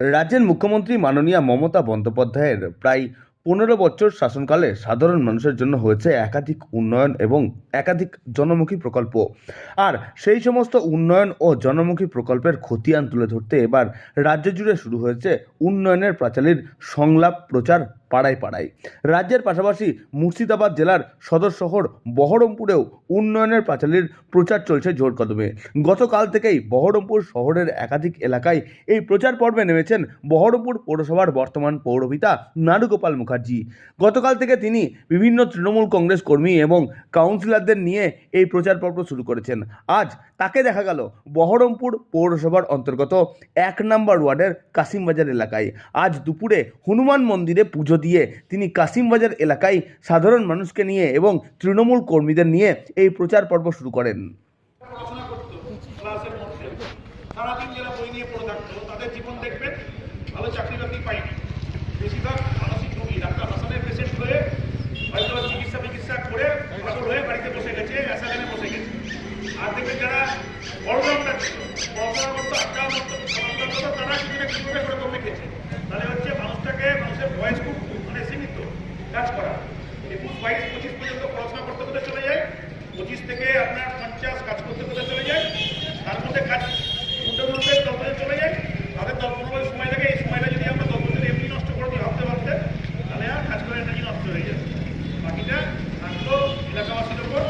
রাজ্যের মুখ্যমন্ত্রী মাননীয়া মমতা বন্দ্যোপাধ্যায়ের প্রায় পনেরো বছর শাসনকালে সাধারণ মানুষের জন্য হয়েছে একাধিক উন্নয়ন এবং একাধিক জনমুখী প্রকল্প। আর সেই সমস্ত উন্নয়ন ও জনমুখী প্রকল্পের খতিয়ান তুলে ধরতে এবার রাজ্য জুড়ে শুরু হয়েছে উন্নয়নের প্রাচালীর সংলাপ প্রচার পাড়ায় পাড়ায়। রাজ্যের পাশাপাশি মুর্শিদাবাদ জেলার সদর শহর বহরমপুরেও উন্নয়নের পাঁচালীর প্রচার চলছে জোর কদমে। গতকাল থেকেই বহরমপুর শহরের একাধিক এলাকায় এই প্রচার পর্বে নেমেছেন বহরমপুর পৌরসভার বর্তমান পৌরপিতা নারুগোপাল মুখার্জি। গতকাল থেকে তিনি বিভিন্ন তৃণমূল কংগ্রেস কর্মী এবং কাউন্সিলরদের নিয়ে এই প্রচার পর্ব শুরু করেছেন। আজ তাকে দেখা গেল বহরমপুর পৌরসভার অন্তর্গত এক নম্বর ওয়ার্ডের কাশিমবাজার এলাকায়। আজ দুপুরে হনুমান মন্দিরে পুজো দিয়ে তিনি কাশিমবাজার এলাকায় সাধারণ মানুষকে নিয়ে এবং তৃণমূল কর্মীদের নিয়ে এই প্রচার পর্ব শুরু করেন। তারা কিছু না করে কমে গেছে কাজ করা। একুশ বাইশ, পঁচিশ পর্যন্ত পড়াশোনা করতে করতে চলে যায়। পঁচিশ থেকে আপনার পঞ্চাশ কাজ করতে করতে চলে যায়। তার মধ্যে কাজ উঠতে মধ্যে দপ্তরে চলে যায়। তাদের দশ পনেরো সময় থাকে। এই সময়টা যদি আমরা দশ বছর এমনি নষ্ট করে দিই, ভাবতে ভাবতে, তাহলে আর কাজ করে এনার্জি নষ্ট হয়ে যাবে। বাকিটা থাকল এলাকাবাসীর ওপর